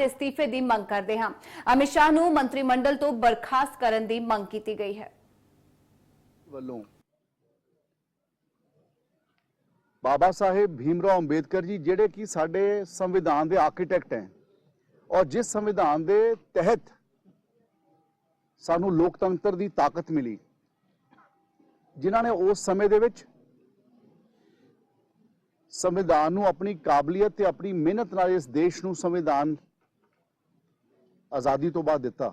ਦੇ ਅਸਤੀਫੇ ਦੀ ਮੰਗ ਕਰਦੇ ਹਾਂ। ਅਮਿਤ ਸ਼ਾਹ ਨੂੰ ਮੰਤਰੀ ਮੰਡਲ ਤੋਂ ਬਰਖਾਸਤ ਕਰਨ ਦੀ ਮੰਗ ਕੀਤੀ ਗਈ ਹੈ। ਵੱਲੋਂ ਬਾਬਾ ਸਾਹਿਬ ਭੀਮਰਾਓ ਅੰਬੇਦਕਰ ਜੀ, ਜਿਹੜੇ ਕਿ ਸਾਡੇ ਸੰਵਿਧਾਨ ਦੇ ਆਰਕੀਟੈਕਟ ਹੈ ਔਰ ਜਿਸ ਸੰਵਿਧਾਨ ਦੇ ਤਹਿਤ ਸਾਨੂੰ ਲੋਕਤੰਤਰ ਦੀ ਤਾਕਤ ਮਿਲੀ, ਜਿਨ੍ਹਾਂ ਨੇ ਉਸ ਸਮੇਂ ਦੇ ਵਿੱਚ ਸੰਵਿਧਾਨ ਨੂੰ ਆਪਣੀ ਕਾਬਲੀਅਤ ਤੇ ਆਪਣੀ ਮਿਹਨਤ ਨਾਲ ਇਸ ਦੇਸ਼ ਨੂੰ ਸੰਵਿਧਾਨ ਆਜ਼ਾਦੀ ਤੋਂ ਬਾਅਦ ਦਿੱਤਾ।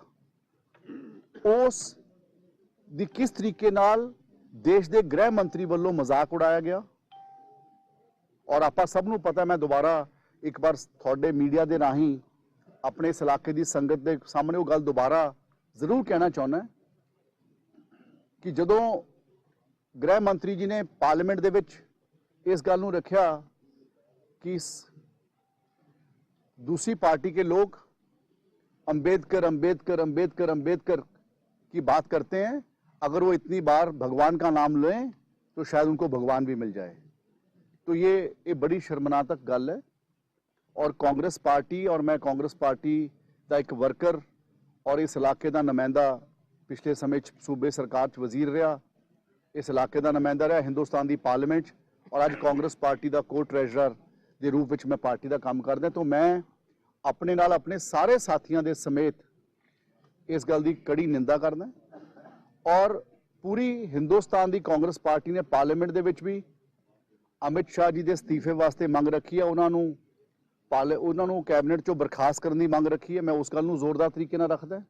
ਉਸ ਦੀ ਕਿਸ ਤਰੀਕੇ ਨਾਲ ਦੇਸ਼ ਦੇ ਗ੍ਰਹਿ ਮੰਤਰੀ ਵੱਲੋਂ ਮਜ਼ਾਕ ਉਡਾਇਆ ਗਿਆ? ਔਰ ਆਪਾਂ ਸਭ ਨੂੰ ਪਤਾ ਮੈਂ ਦੁਬਾਰਾ ਇੱਕ ਵਾਰ ਤੁਹਾਡੇ ਮੀਡੀਆ ਦੇ ਰਾਹੀਂ ਆਪਣੇ ਇਸ ਇਲਾਕੇ ਦੀ ਸੰਗਤ ਦੇ ਸਾਹਮਣੇ ਉਹ ਗੱਲ ਦੁਬਾਰਾ ਜ਼ਰੂਰ ਕਹਿਣਾ ਚਾਹੁੰਦਾ ਕਿ ਜਦੋਂ ਗ੍ਰਹਿ ਮੰਤਰੀ ਜੀ ਨੇ ਪਾਰਲੀਮੈਂਟ ਦੇ ਵਿੱਚ ਇਸ ਗੱਲ ਨੂੰ ਰੱਖਿਆ ਕਿ ਦੂਸਰੀ ਪਾਰਟੀ ਕੇ ਲੋਕ अंबेडकर अंबेडकर अंबेडकर अंबेडकर की बात करते हैं अगर वो इतनी बार भगवान का नाम लें तो शायद उनको भगवान भी मिल जाए तो ये ये बड़ी शर्मनाक गल है और कांग्रेस पार्टी और मैं कांग्रेस पार्टी ਦਾ ਇੱਕ ਵਰਕਰ ਔਰ ਇਸ ਇਲਾਕੇ ਦਾ ਨੁਮਾਇੰਦਾ ਪਿਛਲੇ ਸਮੇਂ 'ਚ ਸੂਬੇ ਸਰਕਾਰ 'ਚ ਵਜ਼ੀਰ ਰਿਹਾ ਇਸ ਇਲਾਕੇ ਦਾ ਨੁਮਾਇੰਦਾ ਰਿਹਾ ਹਿੰਦੁਸਤਾਨ ਦੀ ਪਾਰਲੀਮੈਂਟ 'ਚ ਔਰ ਅੱਜ ਕਾਂਗਰਸ ਪਾਰਟੀ ਦਾ ਕੋ ਟ੍ਰੈਜਰਰ ਦੇ ਰੂਪ ਵਿੱਚ ਮੈਂ ਪਾਰਟੀ ਦਾ ਕੰਮ ਕਰਦਾ ਤਾਂ ਮੈਂ ਆਪਣੇ ਨਾਲ ਆਪਣੇ ਸਾਰੇ ਸਾਥੀਆਂ ਦੇ ਸਮੇਤ ਇਸ ਗੱਲ ਦੀ ਕੜੀ ਨਿੰਦਾ ਕਰਦਾ ਔਰ ਪੂਰੀ ਹਿੰਦੁਸਤਾਨ ਦੀ ਕਾਂਗਰਸ ਪਾਰਟੀ ਨੇ ਪਾਰਲੀਮੈਂਟ ਦੇ ਵਿੱਚ ਵੀ ਅਮਿਤ ਸ਼ਾਹ ਜੀ ਦੇ ਅਸਤੀਫੇ ਵਾਸਤੇ ਮੰਗ ਰੱਖੀ ਹੈ। ਉਹਨਾਂ ਨੂੰ ਪਾਲੇ ਉਹਨਾਂ ਨੂੰ ਕੈਬਨਿਟ ਚੋਂ ਬਰਖਾਸਤ ਕਰਨ ਦੀ ਮੰਗ ਰੱਖੀ ਹੈ। ਮੈਂ ਉਸ ਗੱਲ ਨੂੰ ਜ਼ੋਰਦਾਰ ਤਰੀਕੇ ਨਾਲ ਰੱਖਦਾ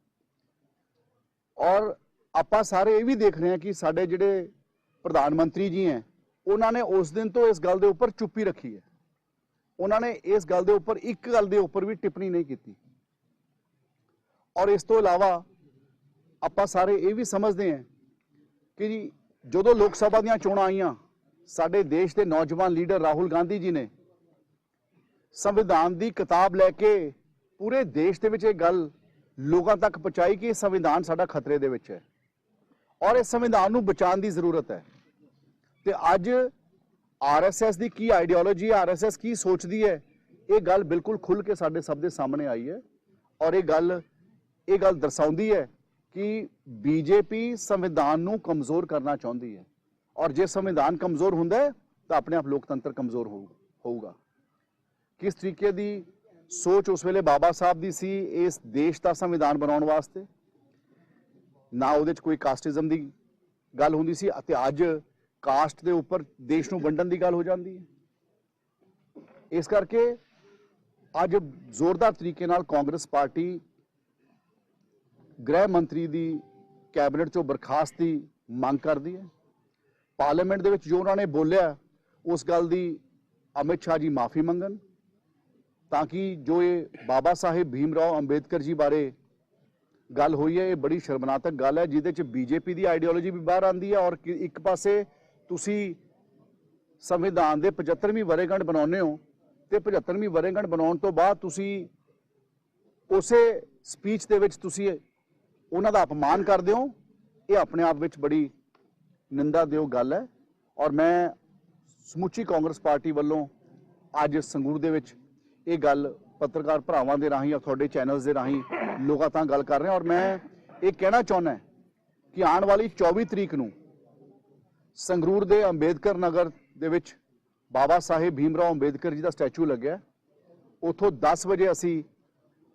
ਔਰ ਆਪਾਂ ਸਾਰੇ ਇਹ ਵੀ ਦੇਖ ਰਹੇ ਹਾਂ ਕਿ ਸਾਡੇ ਜਿਹੜੇ ਪ੍ਰਧਾਨ ਮੰਤਰੀ ਜੀ ਹੈ, ਉਹਨਾਂ ਨੇ ਉਸ ਦਿਨ ਤੋਂ ਇਸ ਗੱਲ ਦੇ ਉੱਪਰ ਚੁੱਪੀ ਰੱਖੀ ਹੈ। ਉਹਨਾਂ ਨੇ ਇਸ ਗੱਲ ਦੇ ਉੱਪਰ, ਇੱਕ ਗੱਲ ਦੇ ਉੱਪਰ ਵੀ ਟਿੱਪਣੀ ਨਹੀਂ ਕੀਤੀ। ਔਰ ਇਸ ਤੋਂ ਇਲਾਵਾ ਆਪਾਂ ਸਾਰੇ ਇਹ ਵੀ ਸਮਝਦੇ ਹਾਂ ਕਿ ਜੀ, ਜਦੋਂ ਲੋਕ ਸਭਾ ਦੀਆਂ ਚੋਣਾਂ ਆਈਆਂ, ਸਾਡੇ ਦੇਸ਼ ਦੇ ਨੌਜਵਾਨ ਲੀਡਰ ਰਾਹੁਲ ਗਾਂਧੀ ਜੀ ਨੇ ਸੰਵਿਧਾਨ ਦੀ ਕਿਤਾਬ ਲੈ ਕੇ ਪੂਰੇ ਦੇਸ਼ ਦੇ ਵਿੱਚ ਇਹ ਗੱਲ ਲੋਕਾਂ ਤੱਕ ਪਹੁੰਚਾਈ ਕਿ ਇਹ ਸੰਵਿਧਾਨ ਸਾਡਾ ਖਤਰੇ ਦੇ ਵਿੱਚ ਹੈ। ਔਰ ਇਸ ਸੰਵਿਧਾਨ ਨੂੰ ਬਚਾਉਣ ਦੀ ਜ਼ਰੂਰਤ ਹੈ। ਤੇ ਅੱਜ ਆਰਐਸਐਸ ਦੀ ਕੀ ਆਈਡੀਓਲੋਜੀ ਆਰਐਸਐਸ ਕੀ ਸੋਚਦੀ ਹੈ? ਇਹ ਗੱਲ ਬਿਲਕੁਲ ਖੁੱਲ ਕੇ ਸਾਡੇ ਸਭ ਦੇ ਸਾਹਮਣੇ ਆਈ ਹੈ ਔਰ ਇਹ ਗੱਲ ਇਹ ਗੱਲ ਦਰਸਾਉਂਦੀ ਹੈ ਕਿ ਬੀਜੇਪੀ ਸੰਵਿਧਾਨ ਨੂੰ ਕਮਜ਼ੋਰ ਕਰਨਾ ਚਾਹੁੰਦੀ ਹੈ ਔਰ ਜੇ ਸੰਵਿਧਾਨ ਕਮਜ਼ੋਰ ਹੁੰਦਾ ਹੈ, ਤਾਂ ਆਪਣੇ ਆਪ ਲੋਕਤੰਤਰ ਕਮਜ਼ੋਰ ਹੋਊ- ਹੋਊਗਾ। ਕਿਸ ਤਰੀਕੇ ਦੀ ਸੋਚ ਉਸ ਵੇਲੇ ਬਾਬਾ ਸਾਹਿਬ ਦੀ ਸੀ ਇਸ ਦੇਸ਼ ਦਾ ਸੰਵਿਧਾਨ ਬਣਾਉਣ ਵਾਸਤੇ? ਨਾ ਉਹਦੇ 'ਚ ਕੋਈ ਕਾਸਟਿਜ਼ਮ ਦੀ ਗੱਲ ਹੁੰਦੀ ਸੀ ਅਤੇ ਅੱਜ ਕਾਸਟ ਦੇ ਉੱਪਰ ਦੇਸ਼ ਨੂੰ ਵੰਡਣ ਦੀ ਗੱਲ ਹੋ ਜਾਂਦੀ ਹੈ। ਇਸ ਕਰਕੇ ਅੱਜ ਜ਼ੋਰਦਾਰ ਤਰੀਕੇ ਨਾਲ ਕਾਂਗਰਸ ਪਾਰਟੀ ਗ੍ਰਹਿ ਮੰਤਰੀ ਦੀ ਕੈਬਨਿਟ ਚੋਂ ਬਰਖਾਸਤ ਦੀ ਮੰਗ ਕਰਦੀ ਹੈ। ਪਾਰਲੀਮੈਂਟ ਦੇ ਵਿੱਚ ਜੋ ਉਹਨਾਂ ਨੇ ਬੋਲਿਆ, ਉਸ ਗੱਲ ਦੀ ਅਮਿਤ ਸ਼ਾਹ ਜੀ ਮਾਫੀ ਮੰਗਣ, ਤਾਂ ਕਿ ਜੋ ਇਹ ਬਾਬਾ ਸਾਹਿਬ ਭੀਮ ਰਾਓ ਅੰਬੇਦਕਰ ਜੀ ਬਾਰੇ ਗੱਲ ਹੋਈ ਹੈ, ਇਹ ਬੜੀ ਸ਼ਰਮਨਾਤਕ ਗੱਲ ਹੈ, ਜਿਹਦੇ ਚ ਬੀਜੇਪੀ ਦੀ ਆਈਡੀਓਲੋਜੀ ਵੀ ਬਾਹਰ ਆਂਦੀ ਹੈ ਔਰ ਕਿ- ਇੱਕ ਪਾਸੇ ਤੁਸੀਂ ਸੰਵਿਧਾਨ ਦੇ 75ਵੀਂ ਵਰੇਗੰਢ ਬਣਾਉਂਦੇ ਹੋ ਤੇ 75ਵੀਂ ਵਰੇਗੰਢ ਬਣਾਉਣ ਤੋਂ ਬਾਅਦ ਤੁਸੀਂ ਉਸੇ ਸਪੀਚ ਦੇ ਵਿੱਚ ਤੁਸੀਂ ਉਹਨਾਂ ਦਾ ਅਪਮਾਨ ਕਰਦੇ ਹੋ, ਇਹ ਆਪਣੇ ਆਪ ਵਿੱਚ ਬੜੀ ਨਿੰਦਾਯੋਗ ਗੱਲ ਹੈ। ਔਰ ਮੈਂ ਸਮੁੱਚੀ ਕਾਂਗਰਸ ਪਾਰਟੀ ਵੱਲੋਂ ਅੱਜ ਸੰਗਰੂਰ ਦੇ ਵਿੱਚ ਇਹ ਗੱਲ ਪੱਤਰਕਾਰ ਭਰਾਵਾਂ ਦੇ ਰਾਹੀਂ ਜਾਂ ਤੁਹਾਡੇ ਚੈਨਲਸ ਦੇ ਰਾਹੀਂ ਲੋਕਾਂ ਤਾਂ ਗੱਲ ਕਰ ਰਹੇ ਹਾਂ ਔਰ ਮੈਂ ਇਹ ਕਹਿਣਾ ਚਾਹੁੰਦਾ ਕਿ ਆਉਣ ਵਾਲੀ 24 ਤਰੀਕ ਨੂੰ ਸੰਗਰੂਰ ਦੇ ਅੰਬੇਦਕਰ ਨਗਰ ਦੇ ਵਿੱਚ ਬਾਬਾ ਸਾਹਿਬ ਭੀਮਰਾਓ ਅੰਬੇਦਕਰ ਜੀ ਦਾ ਸਟੈਚੂ ਲੱਗਿਆ ਹੈ। ਉੱਥੋਂ 10 ਵਜੇ ਅਸੀਂ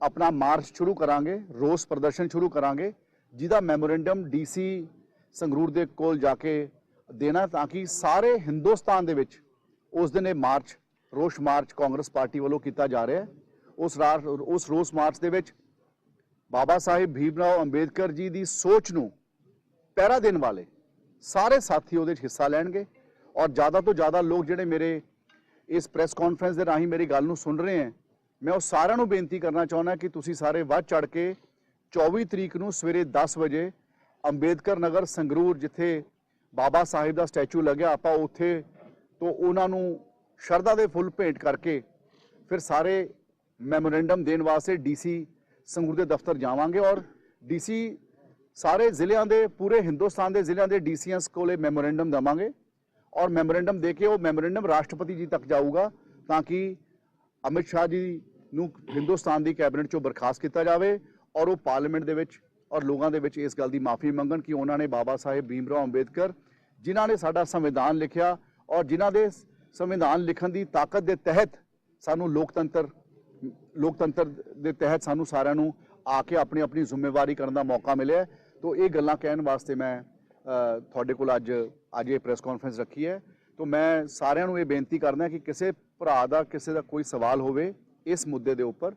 ਆਪਣਾ ਮਾਰਚ ਸ਼ੁਰੂ ਕਰਾਂਗੇ, ਰੋਸ ਪ੍ਰਦਰਸ਼ਨ ਸ਼ੁਰੂ ਕਰਾਂਗੇ, ਜਿਹਦਾ ਮੈਮੋਰੈਂਡਮ ਡੀਸੀ ਸੰਗਰੂਰ ਦੇ ਕੋਲ ਜਾ ਕੇ ਦੇਣਾ ਤਾਂ ਕਿ ਸਾਰੇ ਹਿੰਦੁਸਤਾਨ ਦੇ ਵਿੱਚ ਉਸ ਦਿਨ ਇਹ ਮਾਰਚ, ਰੋਸ ਮਾਰਚ ਕਾਂਗਰਸ ਪਾਰਟੀ ਵੱਲੋਂ ਕੀਤਾ ਜਾ ਰਿਹਾ ਹੈ ਉਸ ਰਾਰ ਉਸ ਰੋਸ ਮਾਰਚ ਦੇ ਵਿੱਚ ਬਾਬਾ ਸਾਹਿਬ ਭੀਮਰਾਓ ਅੰਬੇਦਕਰ ਜੀ ਦੀ ਸੋਚ ਨੂੰ ਪਹਿਰਾ ਦੇਣ ਵਾਲੇ ਸਾਰੇ ਸਾਥੀ ਉਹਦੇ 'ਚ ਹਿੱਸਾ ਲੈਣਗੇ ਔਰ ਜ਼ਿਆਦਾ ਤੋਂ ਜ਼ਿਆਦਾ ਲੋਕ ਜਿਹੜੇ ਮੇਰੇ ਇਸ ਪ੍ਰੈਸ ਕਾਨਫਰੰਸ ਦੇ ਰਾਹੀਂ ਮੇਰੀ ਗੱਲ ਨੂੰ ਸੁਣ ਰਹੇ ਹੈ, ਮੈਂ ਉਹ ਸਾਰਿਆਂ ਨੂੰ ਬੇਨਤੀ ਕਰਨਾ ਚਾਹੁੰਦਾ ਕਿ ਤੁਸੀਂ ਸਾਰੇ ਵੱਧ ਚੜ ਕੇ 24 ਤਰੀਕ ਨੂੰ ਸਵੇਰੇ 10 ਵਜੇ ਅੰਬੇਦਕਰ ਨਗਰ ਸੰਗਰੂਰ ਜਿੱਥੇ ਬਾਬਾ ਸਾਹਿਬ ਦਾ ਸਟੈਚੂ ਲੱਗਿਆ, ਆਪਾਂ ਉੱਥੇ ਤੋਂ ਉਹਨਾਂ ਨੂੰ ਸ਼ਰਧਾ ਦੇ ਫੁੱਲ ਭੇਂਟ ਕਰਕੇ ਫਿਰ ਸਾਰੇ ਮੈਮੋਰੈਂਡਮ ਦੇਣ ਵਾਸਤੇ ਡੀਸੀ ਸੰਗਰੂਰ ਦੇ ਦਫ਼ਤਰ ਜਾਵਾਂਗੇ ਔਰ ਡੀਸੀ ਸਾਰੇ ਜ਼ਿਲ੍ਹਿਆਂ ਦੇ, ਪੂਰੇ ਹਿੰਦੁਸਤਾਨ ਦੇ ਜ਼ਿਲ੍ਹਿਆਂ ਦੇ ਡੀਸੀਐਸ ਕੋਲੇ ਮੈਮੋਰੈਂਡਮ ਦਵਾਂਗੇ। ਔਰ ਮੈਮੋਰੈਂਡਮ ਦੇ ਕੇ ਉਹ ਮੈਮੋਰੈਂਡਮ ਰਾਸ਼ਟਰਪਤੀ ਜੀ ਤੱਕ ਜਾਊਗਾ ਤਾਂ ਕਿ ਅਮਿਤ ਸ਼ਾਹ ਜੀ ਨੂੰ ਹਿੰਦੁਸਤਾਨ ਦੀ ਕੈਬਨਿਟ ਚੋਂ ਬਰਖਾਸਤ ਕੀਤਾ ਜਾਵੇ ਔਰ ਉਹ ਪਾਰਲੀਮੈਂਟ ਦੇ ਵਿੱਚ ਔਰ ਲੋਕਾਂ ਦੇ ਵਿੱਚ ਇਸ ਗੱਲ ਦੀ ਮਾਫੀ ਮੰਗਣ ਕਿ ਉਹਨਾਂ ਨੇ ਬਾਬਾ ਸਾਹਿਬ ਭੀਮ ਰਾਓ ਅੰਬੇਦਕਰ ਜਿਨ੍ਹਾਂ ਨੇ ਸਾਡਾ ਸੰਵਿਧਾਨ ਲਿਖਿਆ ਔਰ ਜਿਨ੍ਹਾਂ ਦੇ ਸੰਵਿਧਾਨ ਲਿਖਣ ਦੀ ਤਾਕਤ ਦੇ ਤਹਿਤ ਸਾਨੂੰ ਲੋਕਤੰਤਰ ਲੋਕਤੰਤਰ ਦੇ ਤਹਿਤ ਸਾਨੂੰ ਸਾਰਿਆਂ ਨੂੰ ਆ ਕੇ ਆਪਣੀ ਆਪਣੀ ਜ਼ਿੰਮੇਵਾਰੀ ਕਰਨ ਦਾ ਮੌਕਾ ਮਿਲਿਆ ਤੋਂ ਇਹ ਗੱਲਾਂ ਕਹਿਣ ਵਾਸਤੇ ਮੈਂ ਤੁਹਾਡੇ ਕੋਲ ਅੱਜ ਅੱਜ ਇਹ ਪ੍ਰੈਸ ਕਾਨਫਰੰਸ ਰੱਖੀ ਹੈ। ਤੋਂ ਮੈਂ ਸਾਰਿਆਂ ਨੂੰ ਇਹ ਬੇਨਤੀ ਕਰਦਾ ਕਿ ਕਿਸੇ ਭਰਾ ਦਾ, ਕਿਸੇ ਦਾ ਕੋਈ ਸਵਾਲ ਹੋਵੇ ਇਸ ਮੁੱਦੇ ਦੇ ਉੱਪਰ